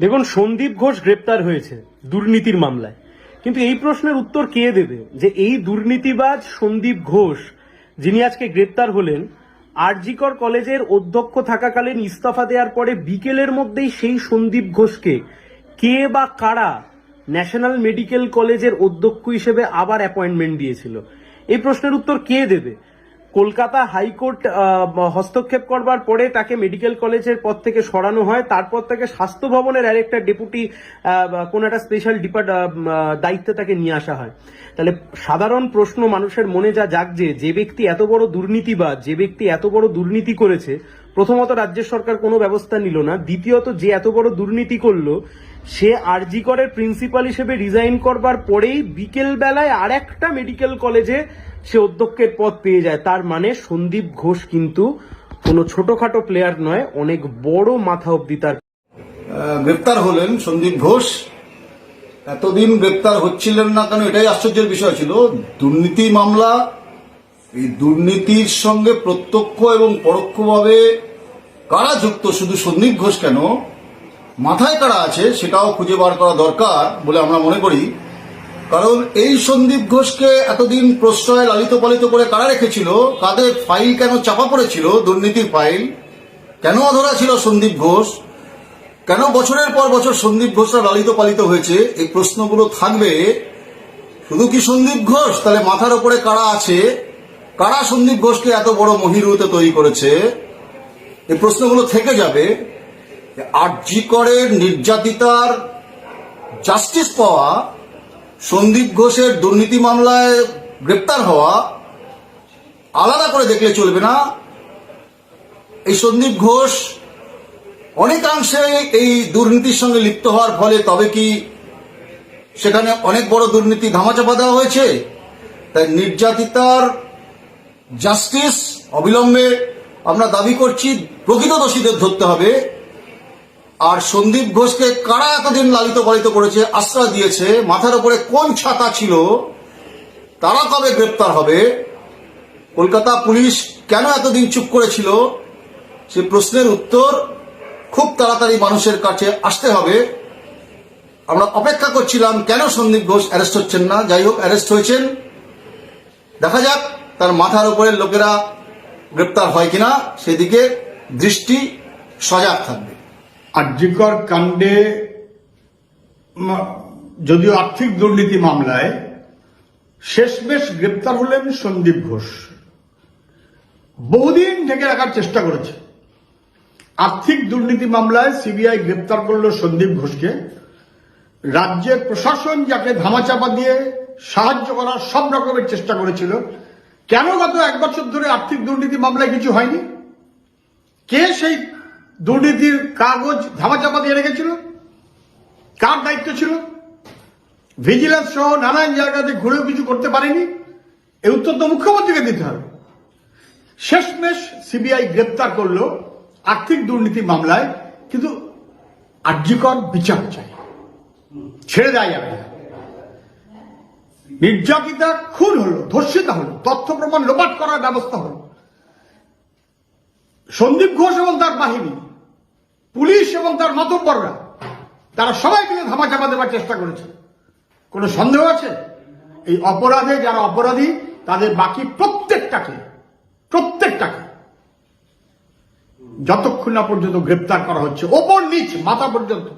দেখুন, সন্দীপ ঘোষ গ্রেপ্তার হয়েছে দুর্নীতির মামলায়। কিন্তু এই প্রশ্নের উত্তর কে দেবে? যে এই দুর্নীতিবাজ সন্দীপ ঘোষ, যিনি আজকে গ্রেপ্তার হলেন, আরজিকর কলেজের অধ্যক্ষ থাকাকালীন ইস্তফা দেওয়ার পরে বিকেলের মধ্যেই সেই সন্দীপ ঘোষকে কে বা কারা ন্যাশনাল মেডিকেল কলেজের অধ্যক্ষ হিসেবে আবার অ্যাপয়েন্টমেন্ট দিয়েছিল? এই প্রশ্নের উত্তর কে দেবে? কলকাতা হাইকোর্ট হস্তক্ষেপ করবার পরে তাকে মেডিকেল কলেজের পদ থেকে সরানো হয়। তারপর তাকে স্বাস্থ্য ভবনের আরেকটা ডেপুটি কোন একটা স্পেশাল ডিপার্ট দায়িত্বে তাকে নিয়ে আসা হয়। তাহলে সাধারণ প্রশ্ন মানুষের মনে যা জাগছে, যে ব্যক্তি এত বড় দুর্নীতিবাজ, যে ব্যক্তি এত বড় দুর্নীতি করেছে, প্রথমত রাজ্য সরকার কোনো ব্যবস্থা নিল না। দ্বিতীয়ত যে এত বড় দুর্নীতি করল সে আরজি করের প্রিন্সিপাল হিসেবে রিজাইন করবার পরেই বিকেল বেলায় আর একটা মেডিকেল কলেজে সে অধ্যক্ষের পদ পেয়ে যায়। তার মানে সন্দীপ ঘোষ কিন্তু কোনো ছোটখাটো প্লেয়ার নয়, অনেক বড় মাথা অব্দি তার গ্রেপ্তার হলেন সন্দীপ ঘোষ। এতদিন গ্রেপ্তার হচ্ছিলেন না কেন? এটাই আশ্চর্যের বিষয় ছিল। দুর্নীতি মামলা, এই দুর্নীতির সঙ্গে প্রত্যক্ষ এবং পরোক্ষভাবে কারা যুক্ত? শুধু সন্দীপ ঘোষ কেন? মাথায় কারা আছে সেটাও খুঁজে বার করা দরকার বলে আমরা মনে করি। কারণ এই সন্দীপ ঘোষকে এতদিন প্রশ্রয় লালিত পালিত করে কারা রেখেছিল? কাদের ফাইল কেন চাপা পড়েছিল? দুর্নীতির ফাইল কেন অধরা ছিল সন্দীপ ঘোষ? কেন বছরের পর বছর সন্দীপ ঘোষরা লালিত পালিত হয়েছে? এই প্রশ্নগুলো থাকবে। শুধু কি সন্দীপ ঘোষ? তাহলে মাথার ওপরে কারা আছে? কারা সন্দীপ ঘোষকে এত বড় মহিরুতে তৈরি করেছে? এই প্রশ্নগুলো থেকে যাবে। আরজি করের নির্যাতিতার জাস্টিস পাওয়া, সন্দীপ ঘোষের দুর্নীতি মামলায় গ্রেপ্তার হওয়া, আলাদা করে দেখলে চলবে না। এই সন্দীপ ঘোষ অনেকাংশে এই দুর্নীতির সঙ্গে লিপ্ত হওয়ার ফলে তবে কি সেখানে অনেক বড় দুর্নীতি ধামাচাপা দেওয়া হয়েছে? তাই নির্যাতিতার জাস্টিস অবিলম্বে আমরা দাবি করছি, প্রকৃত দোষীদের ধরতে হবে। আর সন্দীপ ঘোষকে কারা এতদিন লালিত পালিত করেছে, আশ্রয় দিয়েছে, মাথার উপরে কোন ছাতা ছিল, তারা কবে গ্রেপ্তার হবে? কলকাতা পুলিশ কেন এতদিন চুপ করেছিল? সে প্রশ্নের উত্তর খুব তাড়াতাড়ি মানুষের কাছে আসতে হবে। আমরা অপেক্ষা করছিলাম কেন সন্দীপ ঘোষ অ্যারেস্ট হচ্ছেন না। যাই হোক, অ্যারেস্ট হয়েছেন। দেখা যাক, তার মাথার উপরের লোকেরা গ্রেপ্তার হয় কিনা। সেদিকে দৃষ্টি সজাগ থাকবে। আর্যিকর কাণ্ডে যদিও আর্থিক দুর্নীতি মামলায়, শেষমেশ গ্রেপ্তার হলেন সন্দীপ ঘোষ। বহুদিন ঢেকে রাখার চেষ্টা করেছে। আর্থিক দুর্নীতি মামলায় সিবিআই গ্রেপ্তার করল সন্দীপ ঘোষকে। রাজ্যের প্রশাসন যাকে ধামাচাপা দিয়ে সাহায্য করার সব রকমের চেষ্টা করেছিল। কেন গত এক বছর ধরে আর্থিক দুর্নীতি মামলায় কিছু হয়নি? কে সেই দুর্নীতির কাগজ ধামাচাপা দিয়ে রেখেছিল। কার দায়িত্ব ছিল? ভিজিলেন্স সহ নানান জায়গাতে ঘুরেও কিছু করতে পারেনি। এই উত্তর তো মুখ্যমন্ত্রীকে দিতে হবে। শেষমেশ সিবিআই গ্রেপ্তার করল আর্থিক দুর্নীতি মামলায়, কিন্তু আর্যিকর বিচার চাই। ছেড়ে দেয় না। নির্যাতিতা খুন হলো, ধর্ষিতা হলো, তথ্য প্রমাণ লোপাট করার ব্যবস্থা হলো। সন্দীপ ঘোষ এবং তার বাহিনী পুলিশ এবং তার মাতব্বররা, তারা সবাই মিলে ধামাচাপা দেওয়ার চেষ্টা করেছে। কোনো সন্দেহ আছে? এই অপরাধে যারা অপরাধী, তাদের বাকি প্রত্যেকটাকে প্রত্যেকটাকে যতক্ষণ না পর্যন্ত গ্রেপ্তার করা হচ্ছে, ওপর নিচ, মাথা পর্যন্ত,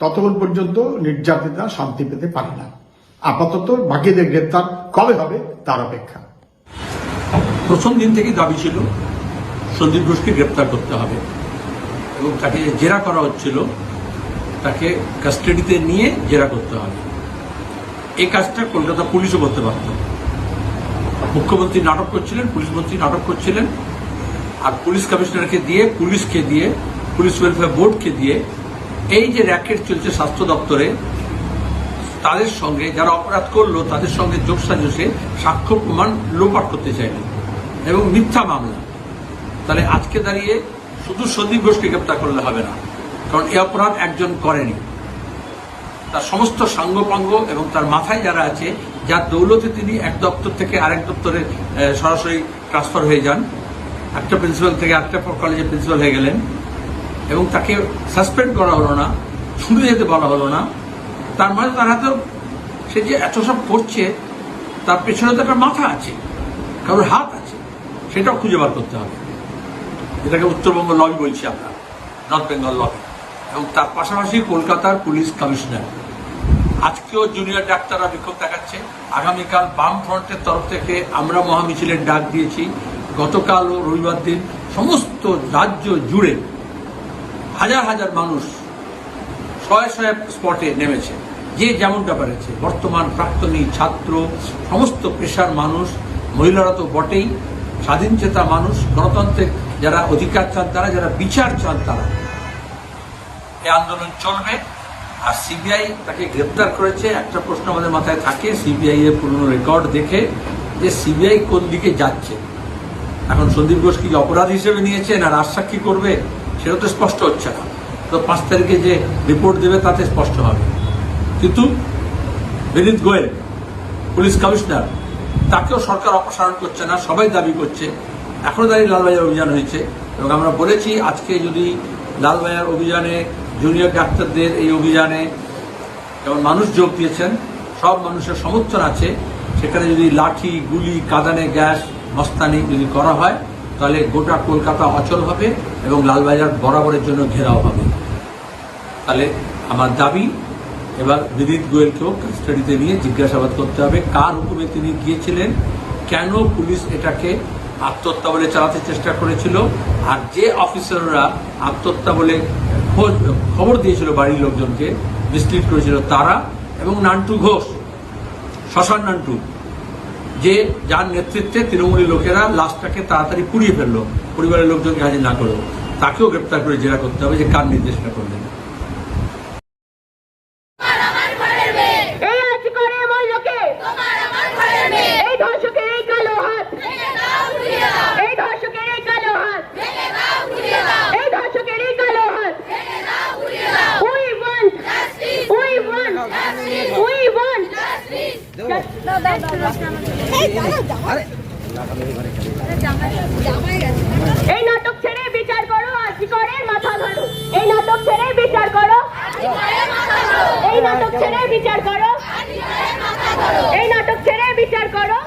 ততক্ষণ পর্যন্ত নির্যাতিতা শান্তি পেতে পারে না। আপাতত বাকিদের গ্রেপ্তার কবে হবে তার অপেক্ষা। প্রথম দিন থেকেই দাবি ছিল, সন্দীপ ঘোষকে গ্রেপ্তার করতে হবে। এবং তাকে জেরা করা হচ্ছিল, তাকে কাস্টাডিতে নিয়ে জেরা করতে হবে। এই কাজটা কলকাতা পুলিশও করতে পারত। মুখ্যমন্ত্রী নাটক করছিলেন, পুলিশ মন্ত্রী নাটক করছিলেন, আর পুলিশ কমিশনারকে দিয়ে, পুলিশকে দিয়ে, পুলিশ ওয়েলফেয়ার বোর্ডকে দিয়ে এই যে র্যাকেট চলছে স্বাস্থ্য দপ্তরে, তাদের সঙ্গে যারা অপরাধ করল, তাদের সঙ্গে যোগ সাজসে সাক্ষ্য প্রমাণ লোপাট করতে চাইলেন। এবং মিথ্যা মামলা। তাহলে আজকে দাঁড়িয়ে শুধু সন্দীপ ঘোষকে গ্রেপ্তার করলে হবে না, কারণ এ অপরাধ একজন করেনি। তার সমস্ত সাঙ্গপাঙ্গ এবং তার মাথায় যারা আছে, যার দৌলতে তিনি এক দপ্তর থেকে আরেক দপ্তরে সরাসরি ট্রান্সফার হয়ে যান। একটা প্রিন্সিপাল থেকে আরেকটা কলেজের প্রিন্সিপাল হয়ে গেলেন। এবং তাকে সাসপেন্ড করা হলো না ছুটে যেতে বলা হলো না। তার মানে তার হাতে সে যে এত সব করছে, তার পেছনে তো একটা মাথা আছে, কারোর হাত আছে, সেটাও খুঁজে বার করতে হবে। এটাকে উত্তরবঙ্গ লবি বলছি আমরা, নর্থ বেঙ্গল লবি। এবং তার পাশাপাশি কলকাতার পুলিশ কমিশনার। আজকেও জুনিয়র ডাক্তাররা বিক্ষোভ দেখাচ্ছে, আগামীকাল বাম ফ্রন্টের তরফ থেকে আমরা মহামিছিলের ডাক দিয়েছি। গতকাল ও রবিবার দিন সমস্ত রাজ্য জুড়ে হাজার হাজার মানুষ শয়ে শয়ে স্পটে নেমেছে। যে যেমনটা পেরেছে বর্তমান প্রাক্তনী ছাত্র, সমস্ত পেশার মানুষ, মহিলারা তো বটেই স্বাধীন চেতা মানুষ, গণতন্ত্রের যারা অধিকার চান তারা, যারা বিচার চান তারা। এই আন্দোলন চলবে। আর সিবিআই তাকে গ্রেপ্তার করেছে। একটা প্রশ্ন আমাদের মাথায় থাকে, সিবিআই এর পুরনো রেকর্ড দেখে যে সিবিআই কোন দিকে যাচ্ছে। এখন সন্দীপ ঘোষ কি অপরাধ হিসেবে নিয়েছে না রাজসাক্ষী করবে, সেটা তো স্পষ্ট হচ্ছে না। তো পাঁচ তারিখে যে রিপোর্ট দেবে, তাতে স্পষ্ট হবে। কিন্তু বিনীত গোয়েল, পুলিশ কমিশনার, তাকেও সরকার অপসারণ করছে না, সবাই দাবি করছে। এখনও দাঁড়িয়ে লালবাজার অভিযান হয়েছে এবং আমরা বলেছি আজকে যদি লালবাজার অভিযানে জুনিয়র ডাক্তারদের এই অভিযানে যেমন মানুষ যোগ দিয়েছেন, সব মানুষের সমর্থন আছে, সেখানে যদি লাঠি, গুলি, কাদানে গ্যাস, মস্তানি যদি করা হয়, তাহলে গোটা কলকাতা অচল হবে এবং লালবাজার বরাবরের জন্য ঘেরাও হবে। তাহলে আমার দাবি, এবার বিদিত গোয়েলকেও কাস্টাডিতে নিয়ে জিজ্ঞাসাবাদ করতে হবে, কার হুকুমে তিনি গিয়েছিলেন, কেন পুলিশ এটাকে আত্মহত্যা বলে চালাতে চেষ্টা করেছিল। আর যে অফিসাররা আত্মহত্যা বলে খবর দিয়েছিল বাড়ির লোকজনকে, মিসলিড করেছিল তারা এবং নান্টু ঘোষ শ্মশান নান্টু, যে যার নেতৃত্বে তৃণমূলের লোকেরা লাশটাকে তাড়াতাড়ি পুড়িয়ে ফেলল, পরিবারের লোকজনকে হাজির না করেও তাকেও গ্রেপ্তার করে জেরা করতে হবে যে কার নির্দেশনা করলেন। এই নাটক ছেড়ে বিচার করো আজ করে মাথা ধরো। এই নাটক ছেড়ে বিচার করো। এই নাটক ছেড়ে বিচার করো। এই নাটক ছেড়ে বিচার করো।